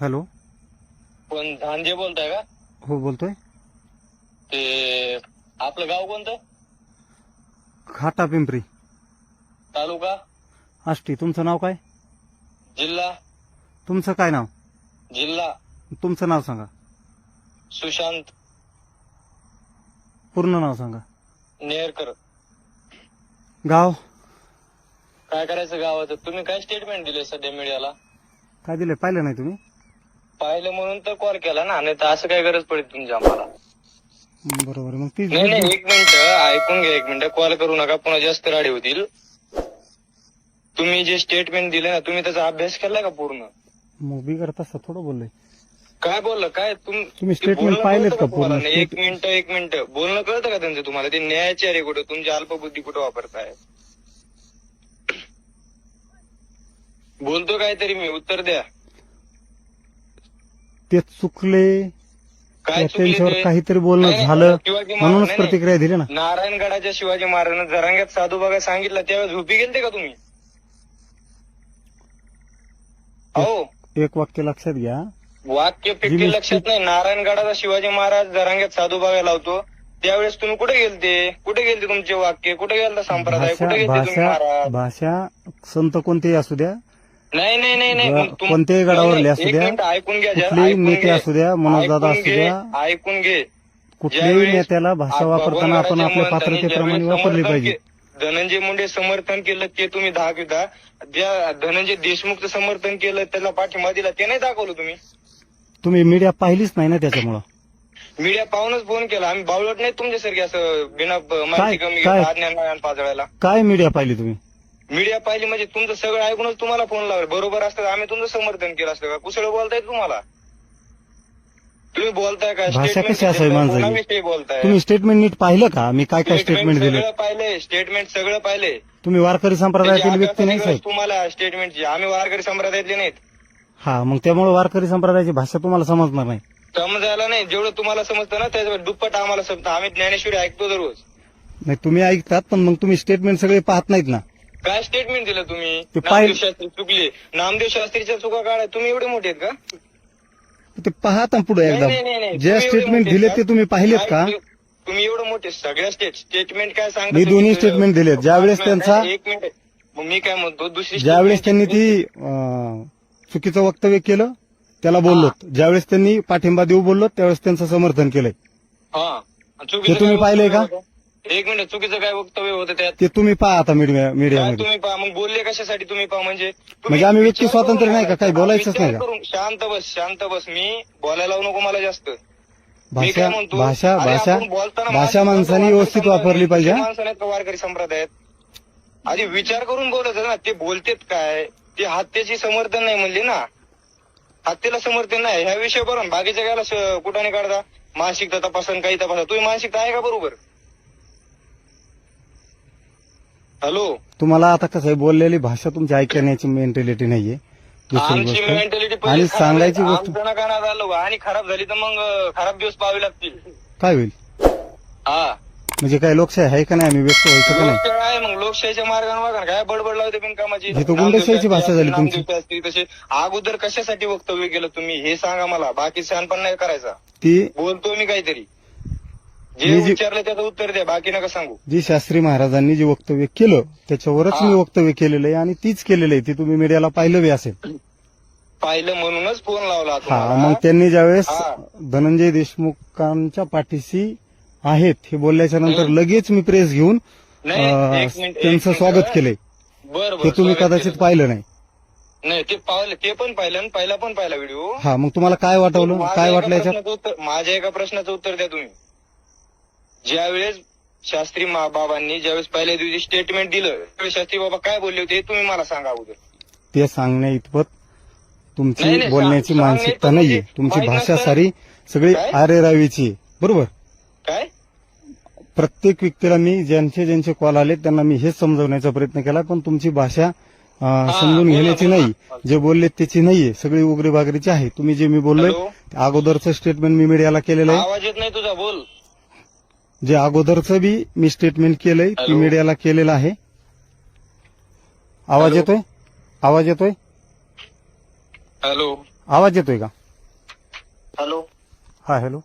Hello. कोण धांजे बोलताय का? हो बोलतोय. ते आपलं गाव कोणतं? खाटा पिंपरी. तालुका? आष्टी तुमचं नाव काय? जिल्हा? तुमचं काय नाव? जिल्हा. तुमचं नाव सांगा. सुशांत. पूर्ण नाव सांगा. नेरकर. गाव? काय करायचं गावाचं? तुम्ही काय स्टेटमेंट दिले सध्या मीडियाला काय दिलंय पाहिलं नाही तुम्ही? पाहिलं म्हणून तर कॉल केला ना नाही तर असं काय गरज पडेल तुमची आम्हाला? बरोबर मग ती नाही नाही एक मिनिट ऐकून घ्या एक मिनिट. कॉल करू नका पुन्हा जास्त राडी होतील. तुम्ही जे स्टेटमेंट दिले ना तुम्ही त्याचा अभ्यास केलाय का पूर्ण? मूवी करत असता थोडं बोललोय काय बोललं? काय तुम तुम्ही ते statement बोलणं पाहिलेत कळतं का तुम्हाला? पूर्ण? नाही, एक मिनिट एक मिनिट. बोलणं कळतं का त्यांचं तुम्हाला? ते न्यायाचे अरे कुठं? तुमची अल्पबुद्धी कुठं वापरताय? बोलतो काहीतरी मी उत्तर द्या. ते चुकले काय चुकले त्यांच्यावर ते? काहीतरी बोलणं नाही, झालं शिवाजी महाराज- म्हणूनच नाही, प्रतिक्रिया दिली ना. नारायणगडाच्या शिवाजी महाराजांना जरांग्यात साधू बघा सांगितलं त्यावेळेस झोपी गेलते का तुम्ही? हो एक वाक्य लक्षात घ्या. वाक्य जी मी- लक्षात नाही. नारायणगडाचा शिवाजी महाराज जरांग्यात साधू बघायला लावतो. त्यावेळेस तुम्ही कुठे गेलते? कुठे गेलते तुमचे वाक्य? कुठे गेलता संप्रदाय? भाषा कुठे गेलते तुम्ही भाषा महाराज? भाषा संत कोणतेही असू द्या नाही नाही नाही नाही. तुम- कोणत्याही गडावरले नाही, असू एक द्या, मिनिट ऐकून घ्या जरा, कुठलेही ऐकून नेते घे. असू द्या, मनोजदादा ऐकून असू घे, द्या. ऐकून घे. कुठल्याही ज्यावेळेस नेत्याला भाषा आप- वापरताना आपण आपल्या पात्रतेप्रमाणे ज्यावेळेस वापरली समर्थन पाहिजे. के- धनंजय मुंडे समर्थन केलं ते तुम्ही दाखविता ज्या धनंजय देशमुखचं समर्थन केलं त्याला पाठिंबा दिला ते नाही दाखवलं तुम्ही. तुम्ही मीडिया पाहिलीच नाही ना त्याच्यामुळं? मीडिया पाहूनच फोन केला. आम्ही बावळट नाही तुमच्यासारखे असं बिना ब- माहिती कमी काय? पाजळायला. काय मीडिया पाहिली तुम्ही? मीडिया पाहिजे म्हणजे तुमचं सगळं ऐकूनच तुम्हाला फोन लावला. बरोबर असतं आम्ही तुमचं समर्थन केलं असतं का? कुसळ बोलताय तुम्हाला? तुम्ही बोलताय का? भाषा कशी असावी माणसाची? बोलताय. तुम्ही स्टेटमेंट नीट पाहिलं का? मी काय काय स्टेटमेंट दिले? सगळं पाहिले. स्टेटमेंट सगळं पाहिले. तुम्ही वारकरी संप्रदायातील व्यक्ती नाही साहेब. तुम्हाला स्टेटमेंटची आम्ही वारकरी संप्रदायातले नाहीत. हा मग त्यामुळे वारकरी संप्रदायाची भाषा तुम्हाला समजणार नाही. समजायला नाही. जेवढं तुम्हाला समजतं ना त्याच्या दुप्पट आम्हाला समजतं. आम्ही ज्ञानेश्वरी ऐकतो दररोज. नाही तुम्ही ऐकतात पण मग तुम्ही स्टेटमेंट सगळे पाहत नाहीत ना. काय स्टेटमेंट दिलं तुम्ही? ते पाहिलं- नामदेव शास्त्री चुकले. नामदेव शास्त्रीच्या चुका काढा. तुम्ही एवढे मोठे आहेत का? ते पाहत पुढे नाही, एकदा. नाही, नाही, नाही. ज्या तुम्ही एवढे स्टेटमेंट मोठे दिले आहेत ते तुम्ही पाहिलेत का? काय तुम्ही- एवढं मोठे सगळ्या स्टेट स्टेटमेंट काय सांगता मी तुम्ही? दोन्ही statement दिलेत. ज्यावेळेस त्यांचा- एक मिनिट. मग मी काय म्हणतो? दुसरी ज्यावेळेस त्यांनी ती अं, चुकीचं वक्तव्य केलं त्याला बोललो ज्यावेळेस त्यांनी पाठिंबा देऊ बोललो त्यावेळेस त्यांचं समर्थन केलंय. हा. चुकीचं ते तुम्ही काय पाहिलंय का? होतं? एक मिनिट चुकीचं काय वक्तव्य होतं त्यात? ते तुम्ही पहा आता मीडिया काय मीडियामध्ये. तुम्ही पहा? मग बोलले कशासाठी तुम्ही पहा? म्हणजे तुम्ही म्हणजे आम्ही व्यक्ती विचार स्वातंत्र्य करून नाही का? काही बोला. बोलायचंच विचार नाही का? करून शांत बस शांत बस. मी बोलायला लावू नको मला जास्त. मी भाषा काय म्हणतो? भाषा अरे भाषा आपण बोलताना भाषा माणसं माणसाने वारकरी व्यवस्थित संप्रदाय- वापरली पाहिजे हा? माणसं नाहीत का वारकरी संप्रदायात? आधी विचार करून बोलायचं ना ते बोलतेत काय? ते हत्येची समर्थन नाही म्हणले ना? हत्येला समर्थन नाही. ह्या विषय बरोबर बाकीच्या गायला कुठाने काढता? मानसिकता तपासन काही तपासा तुम्ही मानसिकता आहे का बरोबर? हॅलो. तुम्हाला आता कसं आहे बोललेली भाषा तुमची ऐकण्याची मेंटॅलिटी नाहीये. दुसरी आमची गोष्ट. मेंटॅलिटी आणि सांगायची गोष्ट झालं आणि खराब झाली तर मग अं, खराब दिवस पाहावे लागतील. काय होईल? हा. म्हणजे काय लोकशाही आहे का नाही? आम्ही व्यक्त व्हायचं का नाही? लोकशाही आहे मग. लोकशाहीच्या मार्गाने बघा ना, काय बडबड लावते बिनकामाची. ही तर गुंडशाहीची भाषा झाली तुमची. शास्त्री तसे अगोदर कशासाठी वक्तव्य केलं तुम्ही? हे सांगा मला. बाकी पण नाही करायचा. ती बोलतो मी काहीतरी. जे जी- विचारलं त्याचं उत्तर द्या बाकी नका सांगू जी शास्त्री महाराजांनी जे वक्तव्य केलं त्याच्यावरच. मी वक्तव्य केलेलं आहे आणि तीच केलेलं आहे ती तुम्ही मीडियाला पाहिलं बी असेल पाहिलं म्हणूनच फोन लावला हा तुम्हाला. मग त्यांनी ज्यावेळेस हा. धनंजय देशमुखांच्या पाठीशी आहेत हे बोलल्याच्या नंतर लगेच मी प्रेस घेऊन नाही, अं, एक मिनिट, एक त्यांचं. स्वागत केलंय बरं ते तुम्ही कदाचित. पाहिलं नाही नाही ते पाहिलं ते पण पाहिलं आणि पहिला पण पाहिला व्हिडिओ हा मग तुम्हाला काय वाटवलं माझ्या काय एका वाटलं याच्यात प्रश्नाचं उत्तर- माझ्या एका प्रश्नाचं उत्तर द्या तुम्ही ज्यावेळेस शास्त्री मा- बाबांनी ज्यावेळेस पहिल्या दिवशी स्टेटमेंट दिलं त्यावेळेस शास्त्री बाबा काय बोलले होते हे तुम्ही मला सांगा अगोदर. ते सांगण्या इतपत तुमची नाही, बोलण्याची सांग- मानसिकता नाहीये. इतपत तुमची म्हणजे भाषा सारी सगळी काय? आरेरावीची आहे. बरोबर? काय? प्रत्येक व्यक्तीला मी ज्यांचे ज्यांचे कॉल आले त्यांना मी हेच समजवण्याचा प्रयत्न केला पण तुमची भाषा अं, समजून बोला, घेण्याची बोला. नाही. जे बोलले त्याची नाहीये. सगळी उगरी बागरीची आहे. तुम्ही जे मी बोललोय हॅलो? अगोदरचं स्टेटमेंट मी मीडियाला केलेलं आहे. आवाज येत नाही तुझा बोल. जे अगोदरचं बी मी स्टेटमेंट केलंय ती? मीडियाला केलेलं आहे. आवाज? येतोय? आवाज येतोय? हॅलो आवाज येतोय का? हॅलो हा हॅलो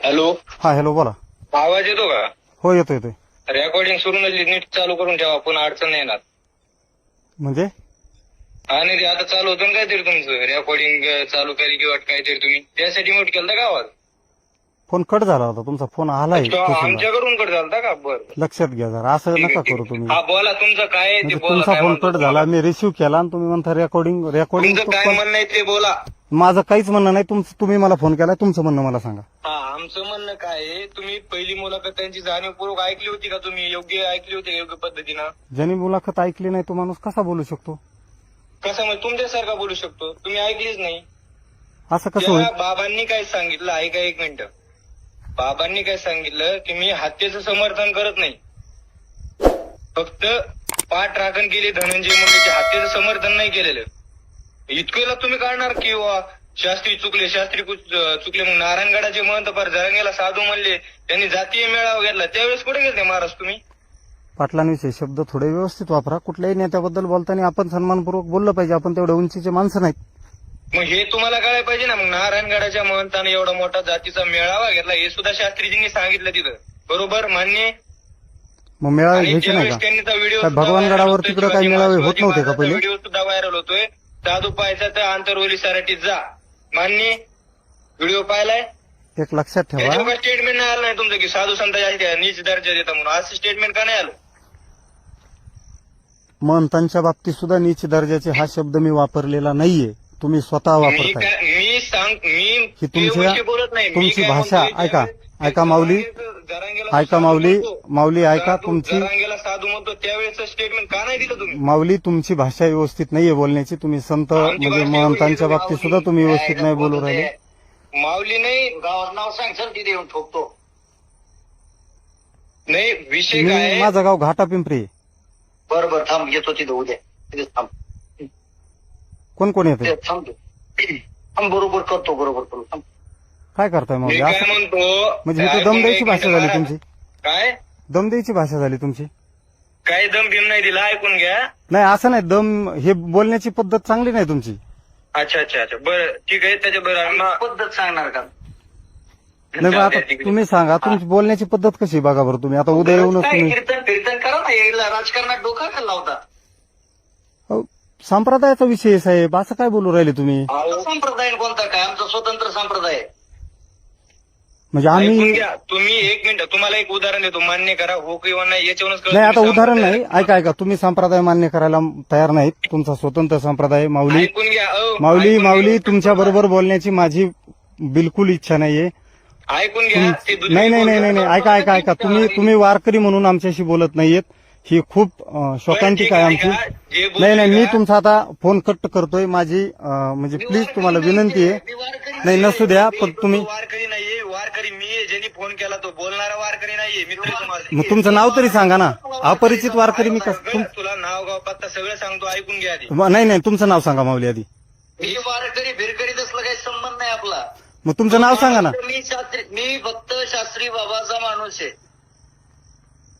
हॅलो हा हॅलो बोला. आवाज येतो का? हो येतोय येतोय. रेकॉर्डिंग सुरू नसली नीट चालू करून ठेवा पण अडचण नाही येणार. म्हणजे? आणि ते आता चालू होतं ना काहीतरी तुमचं रेकॉर्डिंग चालू करी किंवा काहीतरी तुम्ही त्यासाठी म्यूट केलं का आवाज? फोन कट झाला होता तुमचा फोन आलाय तो. आमच्याकडून कट झालता का? बरं. लक्षात घ्या जरा असं नका करू तुम्ही. हा बोला तुमचं काय आहे ते म्हणजे बोला तुमचा काय फोन म्हणतो कट झाला मी रिसिव्ह केला आणि तुम्ही म्हणता रेकॉर्डिंग रेकॉर्डिंग तुमचं काय म्हणणं आहे ते बोला. माझं काहीच म्हणणं नाही तुमचं तुम्ही मला फोन केला तुमचं म्हणणं मला सांगा. हा आमचं म्हणणं काय आहे तुम्ही पहिली मुलाखत त्यांची जाणीवपूर्वक ऐकली होती का तुम्ही? योग्य ऐकली होती का योग्य पद्धतीनं? ज्यांनी मुलाखत ऐकली नाही तो माणूस कसा बोलू शकतो? कसं म्हणजे तुमच्यासारखा बोलू शकतो? तुम्ही ऐकलीच नाही. असं कसं होईल? त्या बाबांनी काय सांगितलं ऐका एक मिनिट. बाबांनी काय सांगितलं की मी हत्येचं समर्थन करत नाही. फक्त पाठ राखण केली धनंजय मुंडेचे. हत्येचं समर्थन नाही केलेलं. इतकेला तुम्ही काढणार की शास्त्री चुकले शास्त्री चुकले मग नारायणगडाचे महंत पर जरंगेला साधू म्हणले त्यांनी जातीय मेळावा घेतला. त्यावेळेस कुठे गेले महाराज तुम्ही? पाटलांविषयी शब्द थोडे व्यवस्थित वापरा. कुठल्याही नेत्याबद्दल बोलताना आपण सन्मानपूर्वक बोललं पाहिजे. आपण तेवढ्या उंचीचे माणसं नाहीत. मग हे तुम्हाला कळायला पाहिजे ना मग नारायणगडाच्या महंताने एवढा मोठा जातीचा मेळावा घेतला हे सुद्धा शास्त्रीजींनी सांगितलं तिथं. बरोबर मान्य? मग मेळावे आणि घ्यायचे नाही ज्यावेळेस का? त्यांनी तो व्हिडिओ काय सुद्धा भगवान व्हायरल गडावर होतोय, तिकडं शिवाजी काही मेळावे होत नव्हते का पहिले? व्हिडिओ सुद्धा व्हायरल होतोय. साधू पाहायचा तर आंतरवली सराटीत जा. मान्य? व्हिडिओ पाहिलाय? एक लक्षात ठेवा. स्टेटमेंट नाही आलं नाही तुमचं की साधू संत नीच दर्जा देता म्हणून. असं स्टेटमेंट का नाही आलं? महंतांच्या बाबतीत सुद्धा नीच दर्जाचे हा शब्द मी वापरलेला नाहीये. तुम्ही स्वतः मी वापरताय. काय मी सांग मी ही ते तुमच्या- विषय बोलत नाही. मी तुमची काय भाषा म्हणतोय, ऐका, ऐका माऊली, जरांगेला ऐका साधू माऊली, म्हणतो, माऊली ऐका तुमची जरांगेला साधू म्हणतो त्यावेळेस स्टेटमेंट का नाही दिलं तुम्ही? माऊली तुमची भाषा व्यवस्थित नाहीये बोलण्याची. तुम्ही संत आमची म्हणजे भाषा महंतांच्या एवढी बाबतीत सुद्धा तुम्ही व्यवस्थित नाही बोलू राहिले? माऊली नाही गावात नाव सांग सर तिथे येऊन ठोकतो. नाही विषय काय मी आहे? माझं गाव घाटा पिंपरी आहे. बरं बरं थांब येतो तिथे उद्या. तिथे थांब. कोण कोण येते ते थांब तू. थांब बरोबर करतो बरोबर करू थांब. काय करताय मी माऊली काय असं म्हणतो म्हणजे इथं ऐकून दम द्यायची घ्या भाषा झाली तुमची. काय? दम द्यायची भाषा झाली तुमची. काय दम बिम नाही दिला ऐकून घ्या. नाही असं नाही दम हे बोलण्याची पद्धत चांगली नाही तुमची. अच्छा अच्छा अच्छा. बरं ठीक आहे त्याच्या बरं पद्धत सांगणार का? नाही मग आता. तुम्ही सांगा तुमची बोलण्याची पद्धत कशी आहे? बघा बरं तुम्ही आता उद्या येऊनच काय तुम्ही कीर्तन कीर्तन करा ना यायला राजकारणात डोका का लावता? अहो, संप्रदायाचा विषय आहे, साहेब असं काय बोलू राहिले तुम्ही? संप्रदाय कोणता काय? आमचा स्वतंत्र संप्रदाय. आहे. म्हणजे ऐकून आम्ही घ्या. तुम्ही एक मिनिट तुम्हाला एक उदाहरण देतो. मान्य करा. हो किंवा नाही याच्यावरूनच कळतं नाही आता तुम्ही उदाहरण नाही. ऐका ऐका. तुम्ही संप्रदाय मान्य करायला तयार नाहीत. तुमचा स्वतंत्र संप्रदाय माऊली. ऐकून घ्या. अहो, माऊली ऐकून माऊली घ्या. तुमच्या बरोबर बोलण्याची माझी बिलकुल इच्छा नाहीये. ऐकून घ्या. तुम- ते दुसरी नाही नाही नाही नाही नाही. ऐका ऐका ऐका. तुम्ही तुम्ही वारकरी म्हणून आमच्याशी बोलत नाहीयेत. ही खूप शोकांतिक ठीक आहे आमची. नाही नाही मी? तुमचा आता फोन कट करतोय. माझी म्हणजे प्लीज तुम्हाला विनंती आहे. नाही नसू द्या पण तुम्ही वारकरी नाहीये वारकरी मी ज्यांनी फोन केला तो बोलणारा वारकरी नाहीये मी तुला तुम्हाला मग तुमचं नाव तरी सांगा ना. अपरिचित वारकरी मी कसं तुला नाव गाव पत्ता सगळं सांगतो ऐकून घ्या आधी. नाही नाही तुमचं नाव सांगा माऊली आधी. मी वारकरी भिरकरी तसलं काही संबंध नाही आपला. मग तुमचं नाव सांगा ना. मी शास्त्री मी फक्त शास्त्री बाबाचा माणूस आहे.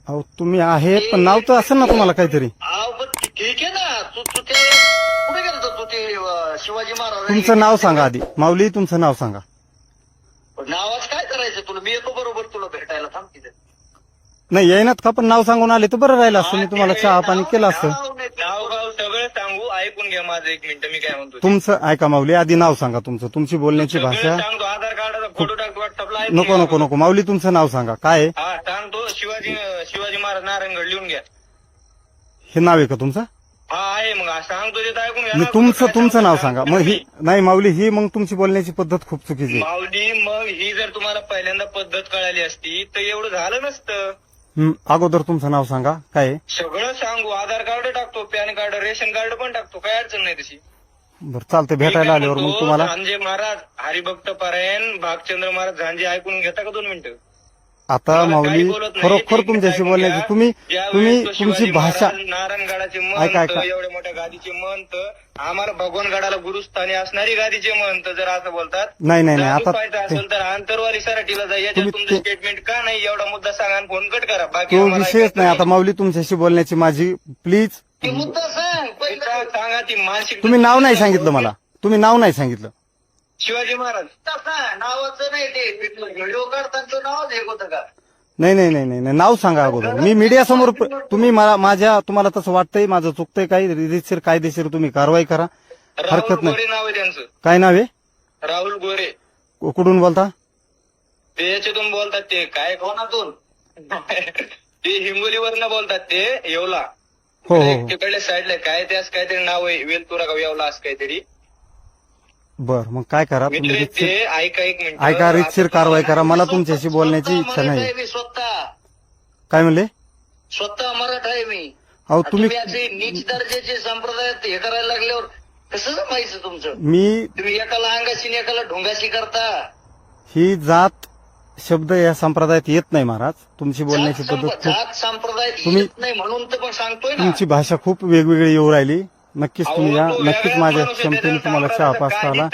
अहो तुम्ही आहे पण नाव तर असेल ना तुम्हाला काहीतरी. अहो, पण ठीक आहे ना. तू तू ते कुठे गेलतो तू ते अं, शिवाजी महाराज? तुमचं नाव सांगा आधी. माऊली तुमचं नाव सांगा. नावाच काय करायचं तुला? मी येतो बरोबर तुला भेटायला. थांब तिथे. नाही येईनात का? पण नाव सांगून आले तर बरं राहिलं असतं. मी तुम्हाला चहा पाणी केलं असतं. नाव नाही, नाव. गाव सगळं सांगू. ऐकून घ्या माझं एक मिनिट. मी काय म्हणतो ते. तुमचं ऐका माऊली आधी नाव सांगा तुमचं. तुमची बोलण्याची सगळं भाषा. सांगतो. आधार कार्डाचा फोटो टाकतो. व्हॉट्सअपला ऐकून नको घ्या. नको नको. माऊली तुमचं नाव सांगा. काय आहे? हा सांगतो. शिवाजी शिवाजी महाराज नारायणगड लिहून घ्या. हे नाव आहे का तुमचं? हा आहे मग सांगतो ते तर ऐकून घ्या. तुमचं काय तुमचं नाव सांगा. मग ही नाही माऊली ही मग तुमची बोलण्याची पद्धत खूप चुकीची आहे. माऊली मग ही जर तुम्हाला पहिल्यांदा पद्धत कळाली असती तर एवढं झालं नसतं. हं, अगोदर तुमचं नाव सांगा. काय आहे? सगळं सांगू. आधार कार्ड टाकतो पॅन कार्ड रेशन कार्ड पण टाकतो. काय अडचण नाही तशी. बरं चालतंय. भेटायला आल्यावर मग तुम्हाला झांजे महाराज हरिभक्त पारायण भागचंद्र महाराज झांजे ऐकून घेता का दोन मिनिटं? आता मला माऊली खरोखर तुमच्याशी घ्या. तुम्ही तुम्ही तुमची भाषा नारायणगडाचे ऐका, महंत ऐका. एवढ्या मोठ्या गादीचे महंत आम्हाला भगवानगडाला गुरुस्थानी असणारी गादीचे महंत जर असं बोलतात नाही नाही नाही आता ते- असेल तर आंतरवाली सराठीला जा याच्यात तुम्ही तुमचं ते- स्टेटमेंट का नाही? एवढा मुद्दा सांगा आणि फोन कट करा. बाकी तो आम्हाला विषयच ऐकायचं नाही. आता माऊली तुमच्याशी बोलण्याची माझी प्लीज ते मुद्दा सांग. पहिलं सांगा. ती मानसिक तुम्ही नाव नाही सांगितलं मला. तुम्ही नाव नाही सांगितलं. शिवाजी महाराज. सांग नावाचं नाही ते. व्हिडिओ काढताना नावच हे होतं का? नाही नाही नाही नाही नाही. नाव सांगा अगोदर. मी मीडिया समोर तुम्ही मला माझ्या तुम्हाला तसं वाटतंय माझं चुकतंय काही. रितशीर कायदेशीर तुम्ही कारवाई करा. हरकत नाही. नाव आहे त्यांचं. काय नाव आहे? राहुल गोरे. कुठून बोलता? ते याच्यातून बोलतात ते. काय कोणातून? ते हिंगोलीवरनं बोलतात ते येवला. हो हो हो. तिकडल्या साईडला. काय ते असं काहीतरी नाव आहे? वेलतुरा का येवला असं काहीतरी. बर मग काय करा तुम्ही? मित्र रितशीर ऐका एक मिनिट. ऐका रितशीर कारवाई करा. मला तुमच्याशी बोलण्याची इच्छा स्वतः नाही. मराठा आहे मी स्वतः. काय म्हणले? स्वतः मराठा आहे मी. अहो तुम्ही तुम्ही असे नीच दर्जाचे संप्रदाय हे करायला लागल्यावर कसं जमायचं तुमचं? मी तुम्ही एकाला अंगाशी आणि एकाला ढोंगाशी करता. ही जात शब्द या संप्रदायात येत नाही महाराज. तुमची बोलण्याची जात पद्धत संप- खूप जात संप्रदाय तुम्ही- येत नाही म्हणून तर पण सांगतोय ना. तुमची भाषा खूप वेगवेगळी येऊ राहिली. नक्कीच तुम्ही या. नक्कीच माझ्या क्षमतेने तुम्हाला चहा पाचता आला.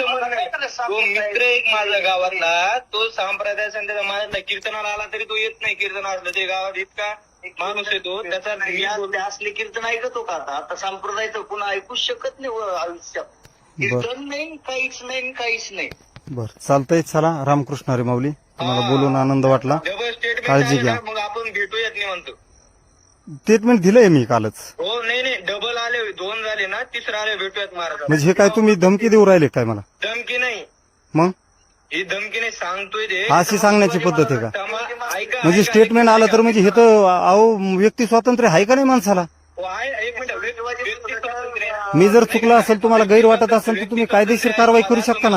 तो मित्र एक माझा गावातला तो संप्रदाय त्याचा माझ्या कीर्तनाला आला तरी तो येत नाही कीर्तन असलं ते गावात इतका माणूस येतो. त्याचा ते असले कीर्तन ऐकतो का आता? आता संप्रदाय तर पुन्हा ऐकूच शकत नाही आयुष्यात. कीर्तन नाही काहीच नाही काहीच नाही. बर. चालतंय चला. रामकृष्ण हरी माऊली. तुम्हाला बोलून आनंद वाटला. डबल स्टेटमेंट काळजी घ्या. मग आपण भेटूयात नाही म्हणतो स्टेटमेंट दिलंय मी कालच. हो नाही नाही डबल आले दोन झाले ना तिसरा आले भेटूयात महाराज. म्हणजे हे काय तुम्ही धमकी देऊ राहिले काय मला? धमकी नाही. मग? ही धमकी नाही सांगतोय ते. अशी सांगण्याची पद्धत आहे का? तमा- ऐका, म्हणजे ऐका, स्टेटमेंट ऐका, आलं तर म्हणजे हे. तर अहो व्यक्ती स्वातंत्र्य आहे का नाही माणसाला? हो, आहे, एक मिनिट व्यक्ती स्वातंत्र्य आहे. मी जर चुकला असेल तुम्हाला गैर वाटत असेल तर तुम्ही कायदेशीर कारवाई करू शकता ना?